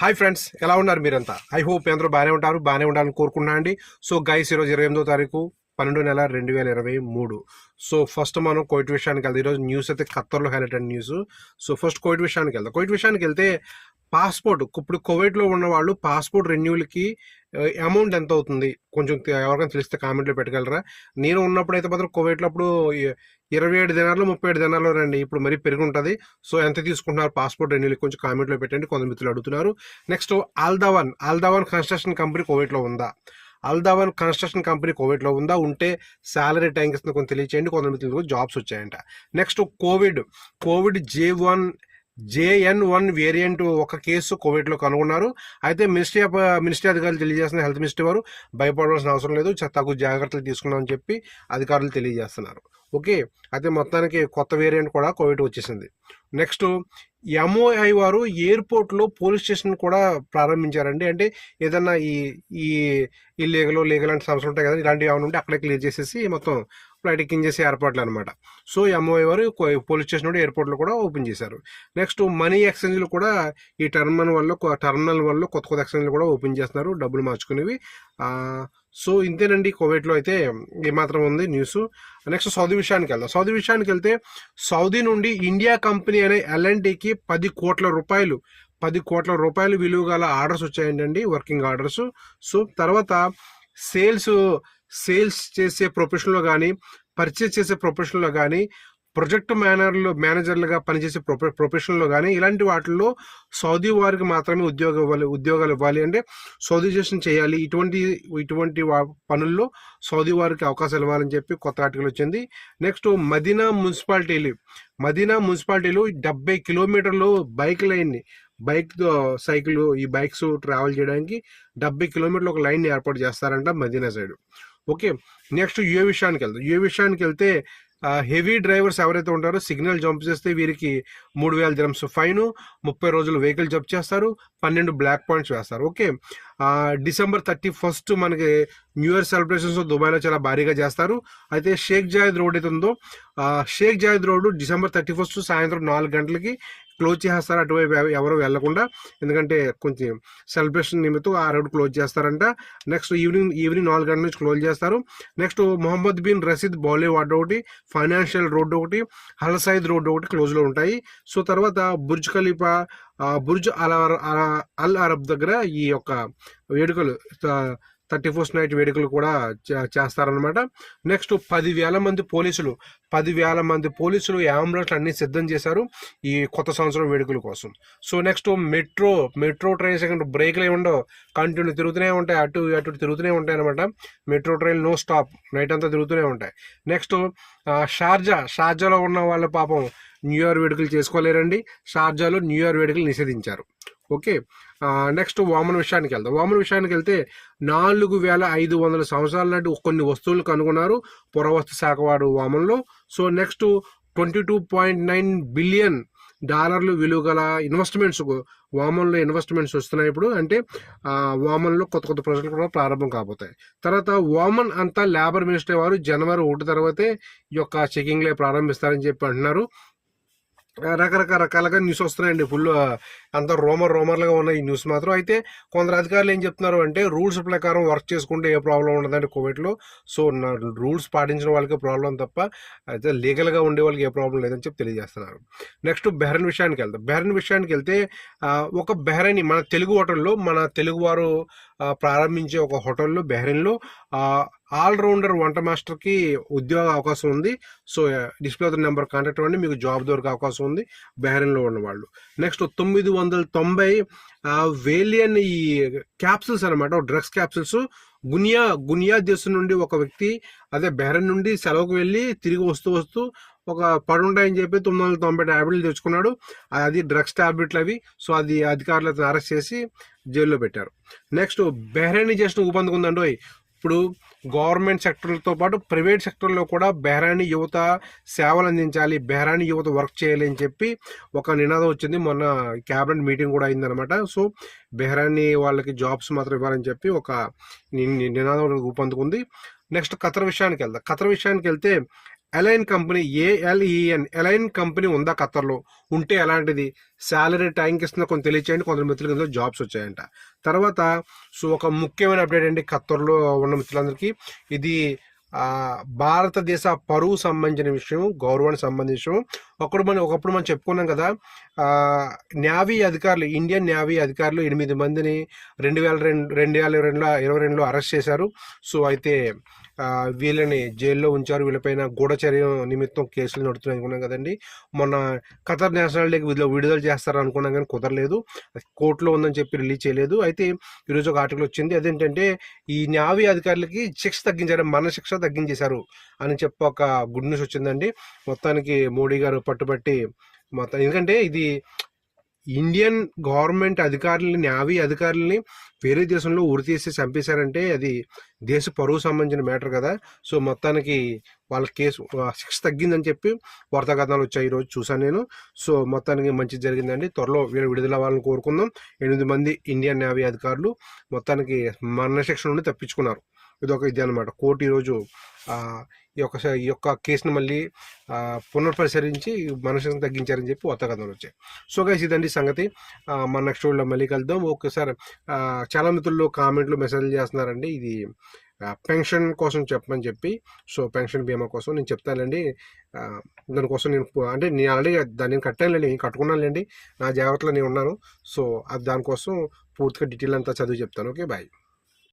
Hi friends ఎలా ఉన్నారు మీరంతా? ఐ హోప్ అందరూ బాగానే ఉంటారు బాగానే ఉండాలని కోరుకున్నా అండి. సో గైస్ ఈరోజు ఇరవై ఎనిమిదో తారీఖు పన్నెండు నెల రెండు వేల ఇరవై మూడు. సో ఫస్ట్ మనం కోయిట్ విషయానికి వెళ్దాం. ఈరోజు న్యూస్ అయితే ఖత్తర్లో highlight and news so first Kuwait విషయానికి వెళ్దాం. కోయిట్ విషయానికి వెళ్తే పాస్పోర్ట్ ఇప్పుడు కోవిడ్లో ఉన్న వాళ్ళు పాస్పోర్ట్ రెన్యూల్కి అమౌంట్ ఎంత అవుతుంది? కొంచెం ఎవరికైనా తెలిస్తే కామెంట్లో పెట్టగలరా? నేను ఉన్నప్పుడు అయితే మాత్రం కోవిడ్లో అప్పుడు ఇరవై ఏడు దినాలు ముప్పై ఏడు దినాలు రండి. ఇప్పుడు మరీ పెరిగి ఉంటుంది సో ఎంత తీసుకుంటున్నారు? పాస్పోర్ట్ రెన్యూల్ కొంచెం కామెంట్లో పెట్టండి. కొంత మిత్రులు అడుగుతున్నారు. నెక్స్ట్ ఆల్దావన్ ఆల్దావన్ కన్స్ట్రక్షన్ కంపెనీ కోవిడ్లో ఉందా? ఆల్దావన్ కన్స్ట్రక్షన్ కంపెనీ కోవిడ్లో ఉందా? ఉంటే శాలరీ ట్యాంక్స్ కొంచెం తెలియచేయండి. కొంతమంది జాబ్స్ వచ్చాయంట. Next Covid. Covid J one JN one variant ఒక కేసు కోవిడ్లో కనుగొన్నారు. అయితే మినిస్ట్రీ ఆఫ్ మినిస్ట్రీ అధికారులు తెలియజేస్తున్న హెల్త్ మినిస్ట్రీ వారు భయపడవలసిన అవసరం లేదు. తగు జాగ్రత్తలు తీసుకున్నామని చెప్పి అధికారులు తెలియజేస్తున్నారు. ఓకే? అయితే మొత్తానికి కొత్త వేరియంట్ కూడా కోవిడ్ వచ్చేసింది. నెక్స్ట్ ఎంఓఐ వారు ఎయిర్పోర్ట్లో పోలీస్ స్టేషన్ కూడా ప్రారంభించారండి. అంటే ఏదన్నా ఈ ఈ ఇల్లీగల్ లీగల్ అంటే సమస్యలు ఉంటాయి కదా ఇలాంటివి ఏమైనా ఉంటే అక్కడే క్లియర్ చేసేసి మొత్తం ఫ్లైట్ ఎక్కించేసి ఏర్పాట్లు అనమాట సో ఎంఓఐ వారు పోలీస్ స్టేషన్ కూడా ఎయిర్పోర్ట్లో కూడా ఓపెన్ చేశారు. నెక్స్ట్ మనీ ఎక్స్చేంజ్లు కూడా ఈ టర్మినల్ వల్ల కొ- టర్మినల్ వల్ల కొత్త కొత్త ఎక్స్చేంజ్లు కూడా ఓపెన్ చేస్తున్నారు డబ్బులు మార్చుకునేవి. సో ఇంతేనండి కోవిడ్లో అయితే ఏమాత్రం ఉంది న్యూస్. నెక్స్ట్ సౌదీ విషయానికి వెళ్దాం. సౌదీ విషయానికి వెళ్తే సౌదీ నుండి ఇండియా కంపెనీ అనే ఎల్ఎన్టీకి పది కోట్ల రూపాయలు పది కోట్ల రూపాయలు విలువ గల ఆర్డర్స్ వచ్చాయండి వర్కింగ్ ఆర్డర్స్. సో తర్వాత సేల్స్ సేల్స్ చేసే ప్రొఫెషన్లో కానీ పర్చేస్ చేసే ప్రొఫెషన్లో కానీ ప్రొజెక్ట్ మేనర్లు మేనేజర్లుగా పనిచేసే ప్రొఫె ప్రొఫెషన్లో కానీ ఇలాంటి వాటిల్లో సౌదీ వారికి మాత్రమే ఉద్యోగం ఇవ్వాలి ఉద్యోగాలు ఇవ్వాలి అంటే సౌదీజేషన్ చేయాలి. ఇటువంటి ఇటువంటి వా- పనుల్లో సౌదీ వారికి అవకాశాలు ఇవ్వాలని చెప్పి కొత్త ఆర్టికల్ వచ్చింది. నెక్స్ట్ మదీనా మున్సిపాలిటీలు. మదీనా మున్సిపాలిటీలు డెబ్బై కిలోమీటర్లు బైక్ లైన్ని బైక్ సైకిల్ ఈ బైక్స్ ట్రావెల్ చేయడానికి డెబ్బై కిలోమీటర్లు ఒక లైన్ ఏర్పాటు చేస్తారంట Medina side. Okay next UAE విషయానికి వెళ్తాం యుఏ విషయానికి వెళ్తే హెవీ డ్రైవర్స్ ఎవరైతే ఉంటారో సిగ్నల్ జంప్ చేస్తే వీరికి మూడు వేల దిరమ్స్ ఫైన్ ముప్పై రోజులు వెహికల్ జంప్ చేస్తారు పన్నెండు బ్లాక్ పాయింట్స్ వేస్తారు. ఓకే డిసెంబర్ థర్టీ ఫస్ట్ మనకి న్యూ ఇయర్ సెలబ్రేషన్స్ దుబాయ్లో చాలా భారీగా చేస్తారు. అయితే షేక్ జాయిద్ రోడ్ అయితే ఉందో Sheikh Zayed road December thirty first సాయంత్రం నాలుగు గంటలకి క్లోజ్ చేస్తారు? అటువైపు ఎవరు వెళ్ళకుండా ఎందుకంటే కొంచెం సెలబ్రేషన్ నిమిత్తం ఆ రోడ్ క్లోజ్ చేస్తారంట. నెక్స్ట్ ఈవినింగ్ ఈవినింగ్ నాలుగు గంటల నుంచి క్లోజ్ చేస్తారు. Next Mohammed bin Rashid boulevard ward ఒకటి ఫైనాన్షియల్ రోడ్ ఒకటి హల్ రోడ్డు రోడ్ ఒకటి క్లోజ్లో ఉంటాయి. సో తర్వాత Burj Khalifa Burj Al Al Arab దగ్గర ఈ యొక్క వేడుకలు థర్టీ ఫస్ట్ నైట్ వేడుకలు కూడా చేస్తారనమాట నెక్స్ట్ పదివేల మంది పోలీసులు పదివేల మంది పోలీసులు అంబులెన్స్లు అన్ని సిద్ధం చేశారు ఈ కొత్త సంవత్సరం వేడుకల కోసం. So next metro metro train second బ్రేక్లు ఏమి ఉండవు. కంటిన్యూ తిరుగుతూనే ఉంటాయి. అటు అటు తిరుగుతూనే ఉంటాయి అనమాట metro train no stop. Night అంతా తిరుగుతూనే ఉంటాయి. నెక్స్ట్ షార్జా షార్జాలో ఉన్న వాళ్ళ పాపం న్యూ ఇయర్ వేడుకలు చేసుకోలేరండి. షార్జాలో న్యూ ఇయర్ వేడుకలు నిషేధించారు. ఓకే. నెక్స్ట్ వామన్ విషయానికి వెళ్దాం. వామన్ విషయానికి వెళ్తే నాలుగు వేల ఐదు వందల సంవత్సరాల నాటి కొన్ని వస్తువులు కనుగొన్నారు పురావస్తు శాఖ వారు వామన్లో. So next twenty two point nine billion డాలర్లు విలువ గల ఇన్వెస్ట్మెంట్స్ వామన్లో ఇన్వెస్ట్మెంట్స్ వస్తున్నాయి ఇప్పుడు. అంటే వామన్లో కొత్త కొత్త ప్రాజెక్టులు కూడా ప్రారంభం కాబోతాయి. తర్వాత వామన్ అంతా లేబర్ మినిస్టర్ వారు జనవరి ఒకటి తర్వాతే ఈ యొక్క చెకింగ్లే ప్రారంభిస్తారని చెప్పి అంటున్నారు. రకరకాల రకాలుగా న్యూస్ వస్తున్నాయండి. ఫుల్ అంత రోమర్ రోమర్లుగా ఉన్న ఈ న్యూస్ మాత్రం. అయితే కొందరు అధికారులు ఏం చెప్తున్నారు అంటే రూల్స్ ప్రకారం వర్క్ చేసుకుంటే ఏ ప్రాబ్లం ఉండదండి కోవిడ్లో. సో నా రూల్స్ పాటించిన వాళ్ళకి ప్రాబ్లం తప్ప అయితే లీగల్గా ఉండే వాళ్ళకి ఏ ప్రాబ్లం లేదని చెప్పి తెలియజేస్తున్నారు. నెక్స్ట్ బెహ్రన్ విషయానికి వెళ్తాం బెహ్రన్ విషయానికి వెళ్తే ఒక బెహ్రైని మన తెలుగు హోటల్లో మన తెలుగువారు ప్రారంభించే ఒక హోటల్లో బెహ్రెన్లో ఆల్రౌండర్ వంట మాస్టర్కి ఉద్యోగ అవకాశం ఉంది. సో డిస్ప్లే నెంబర్ కాంటాక్ట్ అవ్వండి. మీకు జాబ్ దొరికే అవకాశం ఉంది. బెహ్రెన్లో ఉన్నవాళ్ళు. నెక్స్ట్ తొమ్మిది వందల తొంభై వేలియన్ ఈ క్యాప్సిల్స్ అనమాట డ్రగ్స్ క్యాప్సిల్స్. గునియా గునియా దేశం నుండి ఒక వ్యక్తి అదే బెహ్రెన్ నుండి సెలవుకు వెళ్ళి తిరిగి వస్తూ వస్తూ ఒక పడుంటాయని చెప్పి తొమ్మిది వందల తొంభై ట్యాబ్లెట్లు తెచ్చుకున్నాడు. అది డ్రగ్స్ ట్యాబ్లెట్లు అవి. సో అది అధికారులతో అరెస్ట్ చేసి జైల్లో పెట్టారు. నెక్స్ట్ బెహ్రైనైజేషన్ ఊపందుకుందండి ఇప్పుడు గవర్నమెంట్ సెక్టర్లతో పాటు ప్రైవేట్ సెక్టర్లో కూడా బెహ్రానీ యువత సేవలు అందించాలి బెహ్రానీ యువత వర్క్ చేయాలి అని చెప్పి ఒక నినాదం వచ్చింది. మొన్న క్యాబినెట్ మీటింగ్ కూడా అయిందనమాట సో బెహ్రానీ వాళ్ళకి జాబ్స్ మాత్రం ఇవ్వాలని చెప్పి ఒక నినాదం రూపొందుకుంది. నెక్స్ట్ ఖతర్ విషయానికి వెళ్దాం. ఖతర్ విషయానికి వెళ్తే Alen company ALEN Alen company ఉందా ఖత్తర్లో? ఉంటే ఎలాంటిది? శాలరీ టైంకి ఇస్తుందో కొంత తెలియచేయండి. కొందరు మిత్రులకి ఇందులో జాబ్స్ వచ్చాయంట. తర్వాత సో ఒక ముఖ్యమైన అప్డేట్ అండి ఖత్తర్లో ఉన్న మిత్రులందరికీ. ఇది భారతదేశ పరువు సంబంధించిన విషయం గౌరవానికి సంబంధించిన విషయం ఒకడు మనం ఒకప్పుడు మనం చెప్పుకున్నాం కదా నేవీ అధికారులు ఇండియన్ నేవీ అధికారులు ఎనిమిది మందిని రెండు వేల రెండు రెండు వేల రెండులో ఇరవై రెండులో అరెస్ట్ చేశారు. సో అయితే వీళ్ళని జైల్లో ఉంచారు. వీళ్ళపైన గూఢచర్య నిమిత్తం కేసులు నడుతున్నాయి అనుకున్నాం కదండి. మొన్న ఖతర్ నేషనల్ డేకి వీళ్ళు విడుదల చేస్తారు అనుకున్నాం కానీ కుదరలేదు. కోర్టులో ఉందని చెప్పి రిలీజ్ చేయలేదు. అయితే ఈరోజు ఒక ఆర్టికల్ వచ్చింది. అదేంటంటే ఈ న్యావీ అధికారులకి శిక్ష తగ్గించారు మన శిక్ష తగ్గించేశారు అని చెప్పి ఒక గుడ్ న్యూస్ వచ్చిందండి. మొత్తానికి మోడీ గారు పట్టుబట్టి మొత్తం. ఎందుకంటే ఇది ఇండియన్ గవర్నమెంట్ అధికారులని నావీ అధికారులని వేరే దేశంలో ఉరి తీసి చంపేశారంటే అది దేశ పరువు సంబంధించిన మ్యాటర్ కదా. సో మొత్తానికి వాళ్ళ కేసు శిక్ష తగ్గిందని చెప్పి వార్తాకథనాలు వచ్చాయి ఈరోజు చూసాను నేను. సో మొత్తానికి మంచి జరిగిందండి. త్వరలో వీళ్ళు విడుదల అవ్వాలని కోరుకుందాం. ఎనిమిది మంది ఇండియన్ నేవీ అధికారులు మొత్తానికి మరణశిక్ష నుండి తప్పించుకున్నారు. ఇది ఒక ఇది అనమాట కోర్టు ఈరోజు ఈ యొక్క ఈ యొక్క కేసును మళ్ళీ ఆ, పునర్పరిశీలించి మనుషులను తగ్గించారని చెప్పి కొత్త కథలు వచ్చాయి. సో గైస్ ఇదండి సంగతి. మన నెక్స్ట్ వీడియోలో మళ్ళీ కలుద్దాం. ఒకసారి చాలా మిత్రులు కామెంట్లు మెసేజ్ చేస్తున్నారండి. ఇది పెన్షన్ కోసం చెప్పమని చెప్పి సో పెన్షన్ బీమా కోసం నేను చెప్తానండి. దానికోసం నేను అంటే నేను ఆల్రెడీ దాన్ని నేను కట్టానులేండి నేను కట్టుకున్నానులేండి. నా జాగ్రత్తలో నేను ఉన్నాను. సో అది దానికోసం పూర్తిగా డీటెయిల్ అంతా చదివి చెప్తాను. Okay bye